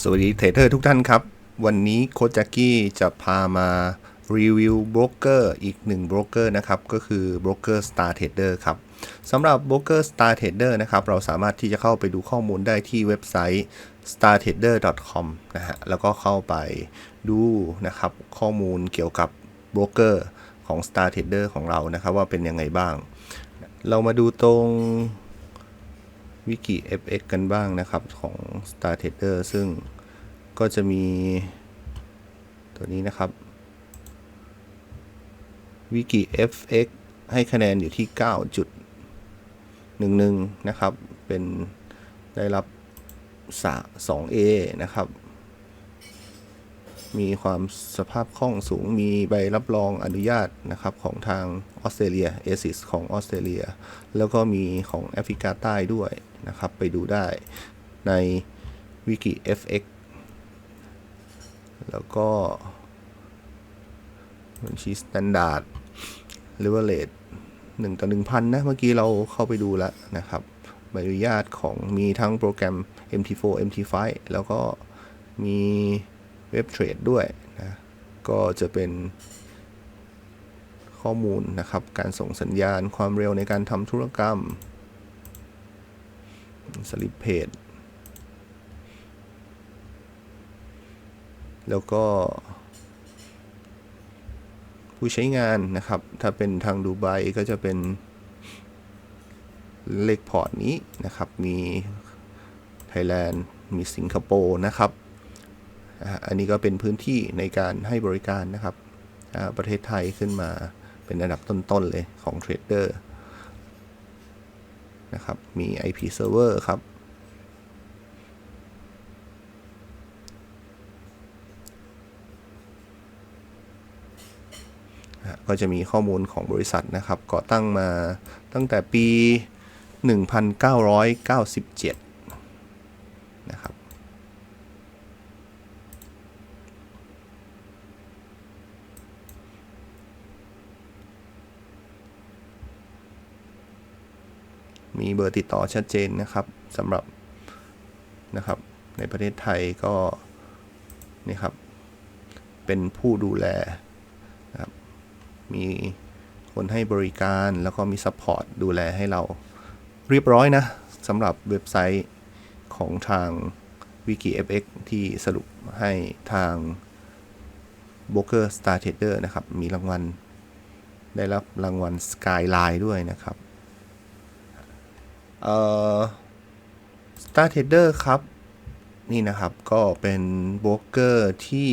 สวัสดีเทรดเดอร์ทุกท่านครับ วันนี้โคจ็กกี้จะพามารีวิวโบรกเกอร์อีกหนึ่งโบรกเกอร์นะครับ ก็คือโบรกเกอร์ Star Trader ครับสำหรับโบรกเกอร์ Star Trader นะครับ เราสามารถที่จะเข้าไปดูข้อมูลได้ที่เว็บไซต์ startrader.com นะฮะแล้วก็เข้าไปดูนะครับข้อมูลเกี่ยวกับโบรกเกอร์ของ Star Trader ของเรานะครับ ว่าเป็นยังไงบ้าง เรามาดูตรง วิกิ FX กันบ้างนะครับของ Star Trader ซึ่งก็จะมีตัวนี้นะครับ วิกิ FX ให้คะแนนอยู่ที่ 9.11 นะครับ เป็นได้รับ 2A นะครับ มีความสภาพคล่องสูง มีใบรับรองอนุญาตนะครับของทางออสเตรเลีย ASIS ของออสเตรเลีย แล้วก็มีของแอฟริกาใต้ด้วยนะครับ ไปดูได้ในวิกิ FX แล้วก็บัญชี Standard Leverage 1ต่อ1,000นะ เมื่อกี้เราเข้าไปดูแล้วนะครับใบอนุญาตของมีทั้งโปรแกรม MT4 MT5 แล้วก็มี เว็บเทรดด้วยนะ ก็จะเป็นข้อมูลนะครับ การส่งสัญญาณความเร็วในการทำธุรกรรมสลิปเพจแล้วก็ ผู้ใช้งานนะครับ ถ้าเป็นทางดูไบก็จะเป็นเลขพอร์ตนี้นะครับ มีไทยแลนด์ มีสิงคโปร์นะครับ อันนี้ก็เป็นพื้นที่ในการให้บริการนะครับ ประเทศไทยขึ้นมาเป็นอันดับต้น ๆ เลยของเทรดเดอร์นะครับ มี IP server ครับ ก็จะมีข้อมูลของบริษัทนะครับ ก่อตั้งมาตั้งแต่ปี 1997 นะครับ มีเบ อร์ติดต่อชัดเจนนะครับสำหรับนะครับในประเทศไทยก็นี่ครับเป็นผู้ดูแลนะครับมีคนให้บริการแล้วก็มีซัพพอร์ตดูแลให้เราเรียบร้อยนะสำหรับเว็บไซต์ของทาง WikiFX ที่สรุปให้ทาง b o k e r Star Trader นะครับ มีรางวัล ได้รับรางวัล Skyline ด้วยนะครับ เอ่อ Star Trader ครับ นี่นะครับก็เป็นโบรกเกอร์ที่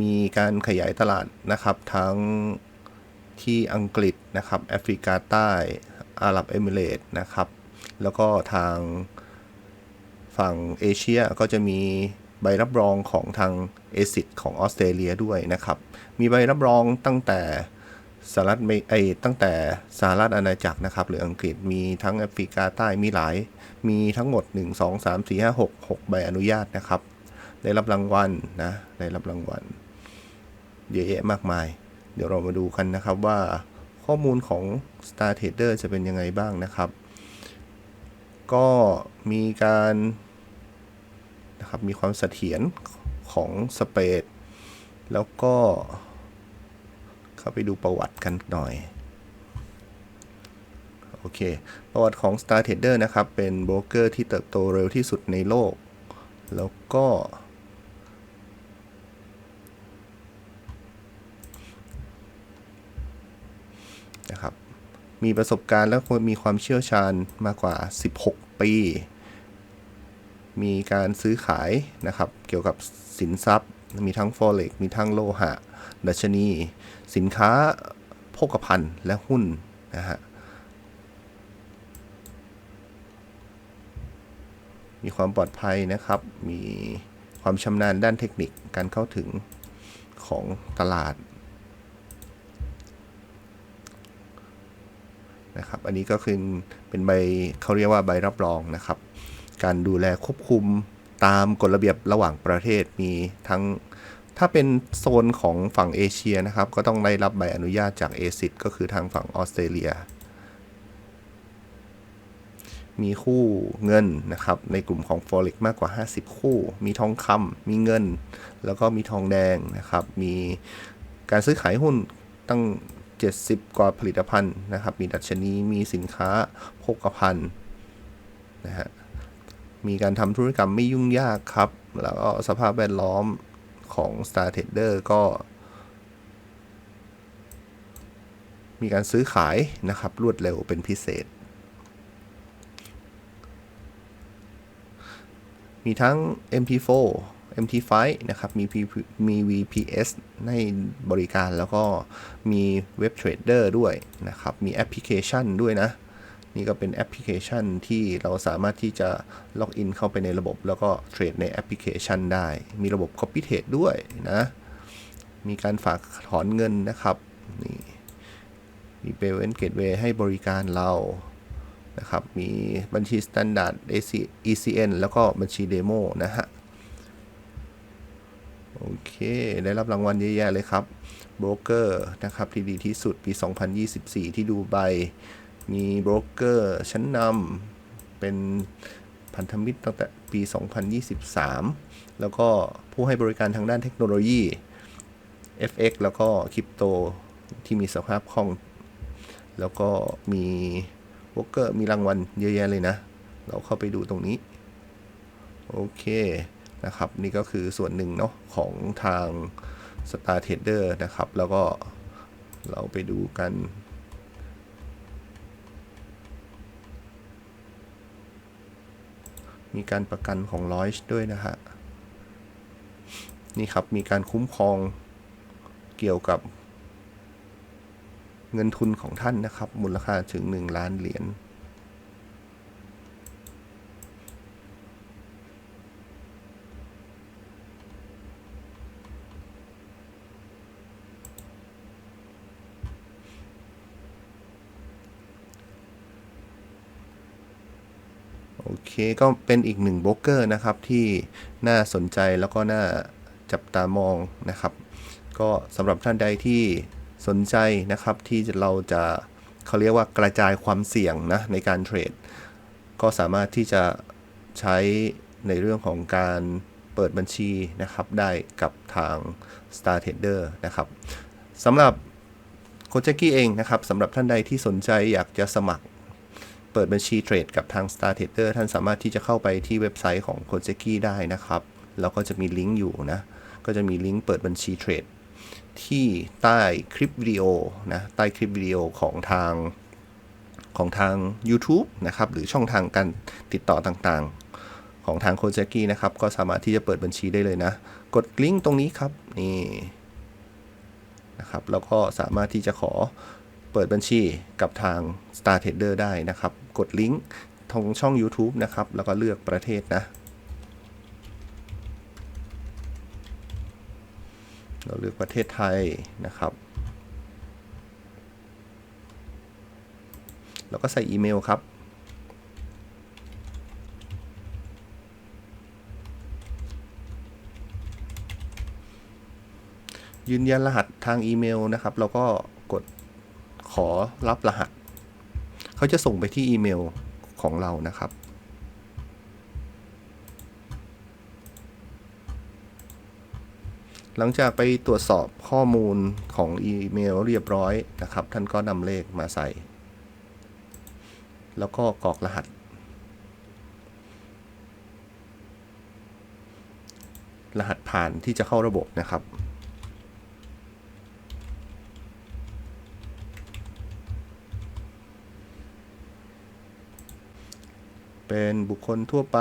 มีการขยายตลาดนะครับ ทั้งที่อังกฤษนะครับแอฟริกาใต้ อาหรับเอมิเรต์นะครับ แล้วก็ทางฝั่งเอเชียก็จะมีใบรับรองของทางเอซิของออสเตรเลียด้วยนะครับ มีใบรับรองตั้งแต่ สหรัฐไอตั้งแต่สหรัฐอาณาจักรนะครับ หรืออังกฤษมีทั้งแอฟริกาใต้มีหลาย มีทั้งหมด 1 2 3 4 5 6 6ใบอนุญาตนะครับ ได้รับรางวัลนะ ได้รับรางวัลเยอะแยะมากมาย เดี๋ยวเรามาดูกันนะครับว่าข้อมูลของ Star Trader จะเป็นยังไงบ้างนะครับ ก็มีการนะครับมีความเสถียรของสเปดแล้วก็ เข้าไปดูประวัติกันหน่อยโอเค ประวัติของ Star Trader นะครับ เป็นโบรกเกอร์ที่เติบโตเร็วที่สุดในโลก แล้วก็ นะครับ มีประสบการณ์และมีความเชี่ยวชาญมากกว่า 16 ปี มีการซื้อขายนะครับ เกี่ยวกับสินทรัพย์ มีทั้ง Forex มีทั้งโลหะ ดัชนี สินค้าโภคภัณฑ์และหุ้นนะฮะมีความปลอดภัยนะครับ มีความชำนาญด้านเทคนิคการเข้าถึงของตลาดนะครับ อันนี้ก็คือเป็นใบเขาเรียกว่าใบรับรองนะครับ การดูแลควบคุมตามกฎระเบียบระหว่างประเทศมีทั้ง ถ้าเป็นโซนของฝั่งเอเชียนะครับ ก็ต้องได้รับใบอนุญาตจากเอซิก็คือทางฝั่งออสเตรเลียมมีคู่เงินนะครับ ในกลุ่มของ Forex มากกว่า 50 คู่ มีทองคำมีเงิน แล้วก็มีทองแดงนะครับ มีการซื้อขายหุ้นตั้ง 70 กว่าผลิตภัณฑ์นะครับ มีดัชนี มีสินค้าโภคภัณฑ์นะฮะ มีการทำธุรกรรมไม่ยุ่งยากครับ แล้วก็สภาพแวดล้อม ของ Star Trader ก็ มีการซื้อขายนะครับ รวดเร็วเป็นพิเศษ มีทั้ง MT4 MT5 นะครับ มี P- มี VPS ในบริการแล้วก็มีเว็บเทรดเดอร์ด้วยนะครับ มีแอปพลิเคชันด้วยนะ นี่ก็เป็นแอปพลิเคชันที่เราสามารถที่จะล็อกอินเข้าไปในระบบ แล้วก็เทรดในแอปพลิเคชันได้ มีระบบ Copy Trade ด้วยนะ มีการฝากถอนเงินนะครับ นี่ มี Payment Gateway ให้บริการเรา นะครับ มีบัญชี Standard ECN แล้วก็บัญชีเดโมนะฮะ โอเค ได้รับรางวัลเยอะแยะเลยครับโบรกเกอร์นะครับที่ดีที่สุดปี 2024 ที่ดูไบ มีโบรกเกอร์ชั้นนำเป็นพันธมิตรตั้งแต่ปี 2023 แล้วก็ผู้ให้บริการทางด้านเทคโนโลยี FX แล้วก็คริปโตที่มีสภาพคล่อง แล้วก็มีโบรกเกอร์มีรางวัลเยอะแยะเลยนะ เราเข้าไปดูตรงนี้ โอเคนะครับ นี่ก็คือส่วนหนึ่งเนาะของทาง Star Trader นะครับ แล้วก็เราไปดูกัน มีการประกันของ l o ยด้วยนะฮะ นี่ครับมีการคุ้มครองเกี่ยวกับเงินทุนของท่านนะครับ มูลค่าถึง 1 ล้านเหรียญ เคก็เป็นอีกหนึ่งโบรกเกอร์นะครับที่น่าสนใจแล้วก็น่าจับตามองนะครับ ก็สำหรับท่านใดที่สนใจนะครับที่เราจะเขาเรียกว่ากระจายความเสี่ยงนะในการเทรด ก็สามารถที่จะใช้ในเรื่องของการเปิดบัญชีนะครับได้กับทาง Star Trader นะครับสำหรับโคชกี้เองนะครับสำหรับท่านใดที่สนใจอยากจะสมัคร เปิดบัญชีเทรดกับทาง Star Trader ท่านสามารถที่จะเข้าไปที่เว็บไซต์ของ c o j e k i ได้นะครับ แล้วก็จะมีลิงก์อยู่นะ ก็จะมีลิงก์เปิดบัญชีเทรดที่ใต้คลิปวิดีโอนะใต้คลิปวิดีโอของทางของทาง YouTube นะครับ หรือช่องทางการติดต่อต่างๆ ของทางโคจ e k i นะครับ ก็สามารถที่จะเปิดบัญชีได้เลยนะ กดลิงก์ตรงนี้ครับ นี่นะครับ แล้วก็สามารถที่จะขอ เปิดบัญชีกับทาง Star Trader ได้นะครับ กดลิงก์ทางช่อง YouTube นะครับ แล้วก็เลือกประเทศนะ เราเลือกประเทศไทยนะครับแล้วก็ใส่อีเมลครับ ยืนยันรหัสทางอีเมลนะครับ เราก็กด ขอรับรหัส เขาจะส่งไปที่อีเมลของเรานะครับ หลังจากไปตรวจสอบข้อมูลของอีเมลเรียบร้อยนะครับ ท่านก็นำเลขมาใส่ แล้วก็กรอกรหัส รหัสผ่านที่จะเข้าระบบนะครับ เป็นบุคคลทั่วไป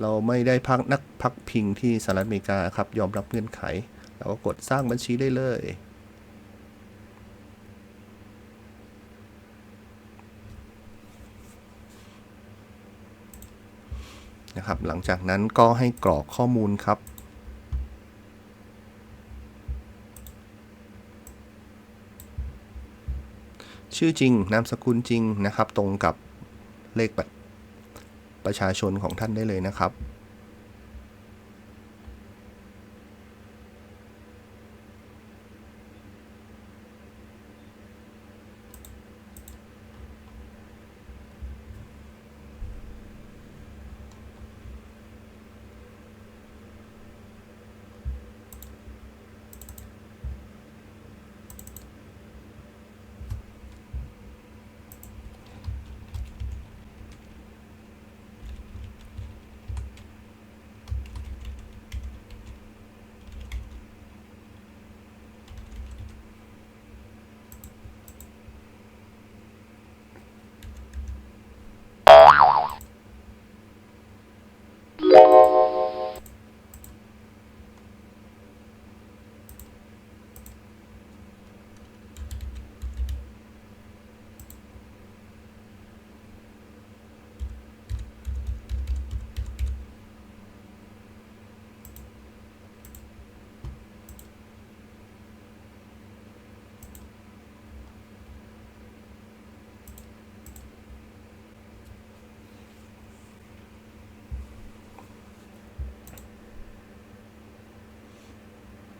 เราไม่ได้พักนักพักพิงที่สหรัฐอเมริกาครับ ยอมรับเงื่อนไข เราก็กดสร้างบัญชีได้เลย นะครับ หลังจากนั้นก็ให้กรอกข้อมูลครับชื่อจริง นามสกุลจริงนะครับ ตรงกับเลขบัตร ประชาชนของท่านได้เลยนะครับ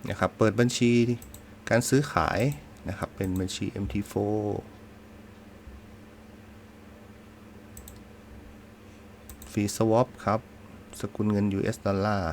นะครับ เปิดบัญชีการซื้อขายนะครับ เป็นบัญชี MT4 ฟรีสวอปครับ สกุลเงิน US ดอลลาร์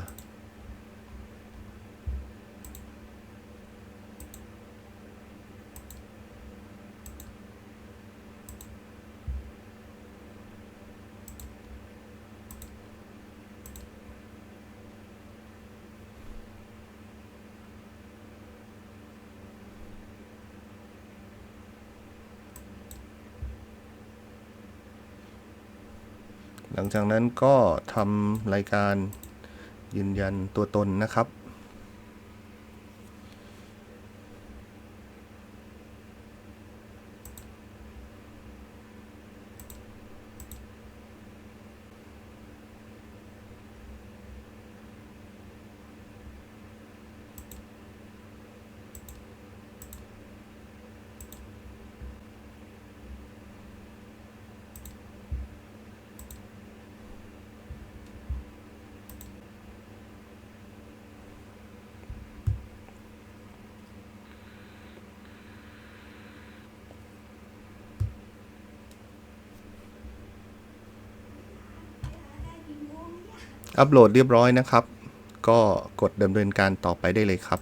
หลังจากนั้นก็ทำรายการยืนยันตัวตนนะครับ อัปโหลดเรียบร้อยนะครับ ก็กดดำเนินการต่อไปได้เลยครับ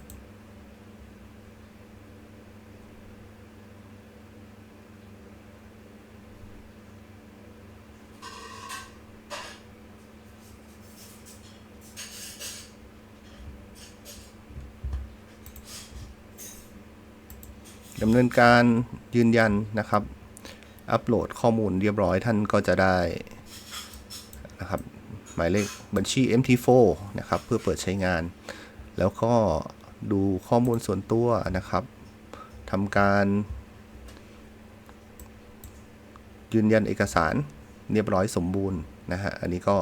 ดำเนินการยืนยันนะครับ อัปโหลดข้อมูลเรียบร้อยท่านก็จะได้ หมายเลขบัญชี MT4 นะครับเพื่อเปิดใช้งาน แล้วก็ดูข้อมูลส่วนตัวนะครับทำการ ยืนยันเอกสารเรียบร้อยสมบูรณ์นะฮะอันนี้ก็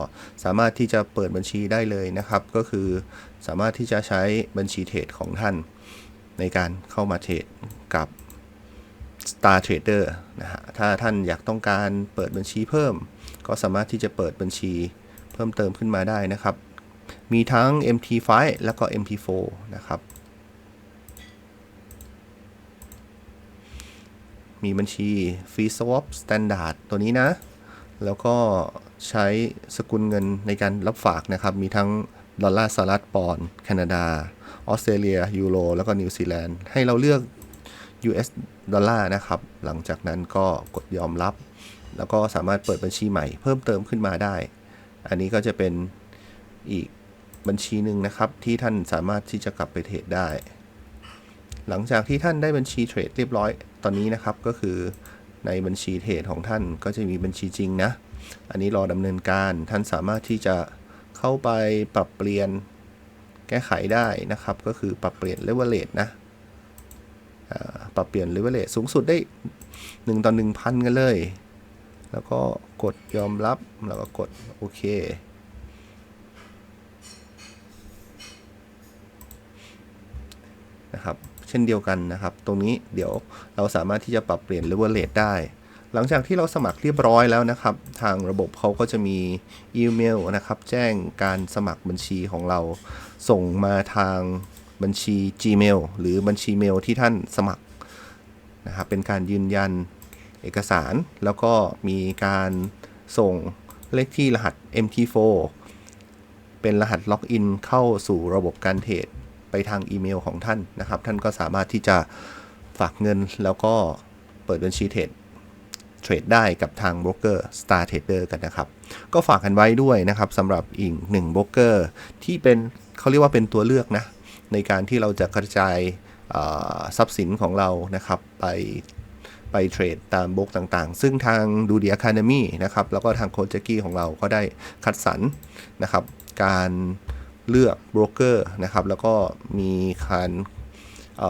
สามารถที่จะเปิดบัญชีได้เลยนะครับ ก็คือสามารถที่จะใช้บัญชีเทรดของท่าน ในการเข้ามาเทรดกับ Star Trader นะฮะถ้าท่านอยากต้องการเปิดบัญชีเพิ่ม ก็สามารถที่จะเปิดบัญชี เพิ่มเติมขึ้นมาได้นะครับ มีทั้ง MT5 แล้วก็ MT4 นะครับ มีบัญชี Free Swap Standard ตัวนี้นะ แล้วก็ใช้สกุลเงินในการรับฝากนะครับ มีทั้งดอลลาร์สหรัฐปอนด์แคนาดา ออสเตรเลีย ยูโร แล้วก็นิวซีแลนด์ ให้เราเลือก US ดอลลาร์นะครับ หลังจากนั้นก็กดยอมรับ แล้วก็สามารถเปิดบัญชีใหม่เพิ่มเติมขึ้นมาได้ อันนี้ก็จะเป็นอีกบัญชีหนึ่งนะครับ ที่ท่านสามารถที่จะกลับไปเทรดได้ หลังจากที่ท่านได้บัญชีเทรดเรียบร้อยตอนนี้นะครับก็คือในบัญชีเทรดของท่านก็จะมีบัญชีจริงนะ อันนี้รอดำเนินการท่านสามารถที่จะเข้าไปปรับเปลี่ยนแก้ไขได้นะครับ ก็คือปรับเปลี่ยนเลเวลเลตนะปรับเปลี่ยนเลเวลเลตสูงสุดได้ 1 ต่อ 1,000 กันเลย แล้วก็กดยอมรับ แล้วก็กดโอเค นะครับ เช่นเดียวกันนะครับ ตรงนี้เดี๋ยวเราสามารถที่จะปรับเปลี่ยน level rate ได้ หลังจากที่เราสมัครเรียบร้อยแล้วนะครับ ทางระบบเขาก็จะมีอีเมลนะครับ แจ้งการสมัครบัญชีของเรา ส่งมาทางบัญชี Gmail หรือบัญชีเมลที่ท่านสมัครนะครับ เป็นการยืนยัน เอกสาร แล้วก็มีการส่งเลขที่รหัส MT4 เป็นรหัสล็อกอินเข้าสู่ระบบการเทรดไปทางอีเมลของท่านนะครับ ท่านก็สามารถที่จะฝากเงินแล้วก็เปิดบัญชีเทรดเทรดได้กับทางโบรกเกอร์ Star Trader กันนะครับ ก็ฝากกันไว้ด้วยนะครับสำหรับอีกหนึ่งโบรกเกอร์ที่เป็นเขาเรียกว่าเป็นตัวเลือกนะ ในการที่เราจะกระจายทรัพย์สินของเรานะครับ ไป ไปเทรดตามบล็อกต่างๆ ซึ่งทางดูดีอะคาเดมี่นะครับแล้วก็ทางโคชกี้ของเราก็ได้คัดสรรนะครับ การเลือกโบรกเกอร์นะครับ แล้วก็มีการเ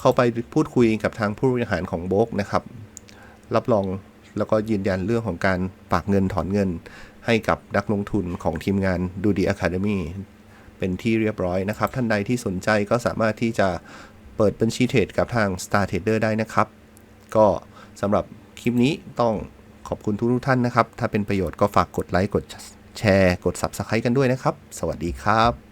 เข้าไปพูดคุยกับทางผู้บริหารของโบกนะครับ รับรองแล้วก็ยืนยันเรื่องของการฝากเงินถอนเงินให้กับนักลงทุนของทีมงานดูดีอะคาเดมี่เป็นที่เรียบร้อยนะครับ ท่านใดที่สนใจก็สามารถที่จะเปิดบัญชีเทรดกับทาง Star Trader ได้นะครับ ก็สำหรับคลิปนี้ต้องขอบคุณทุกๆท่านนะครับ ถ้าเป็นประโยชน์ก็ฝากกดไลค์กดแชร์ กด Subscribe กันด้วยนะครับ สวัสดีครับ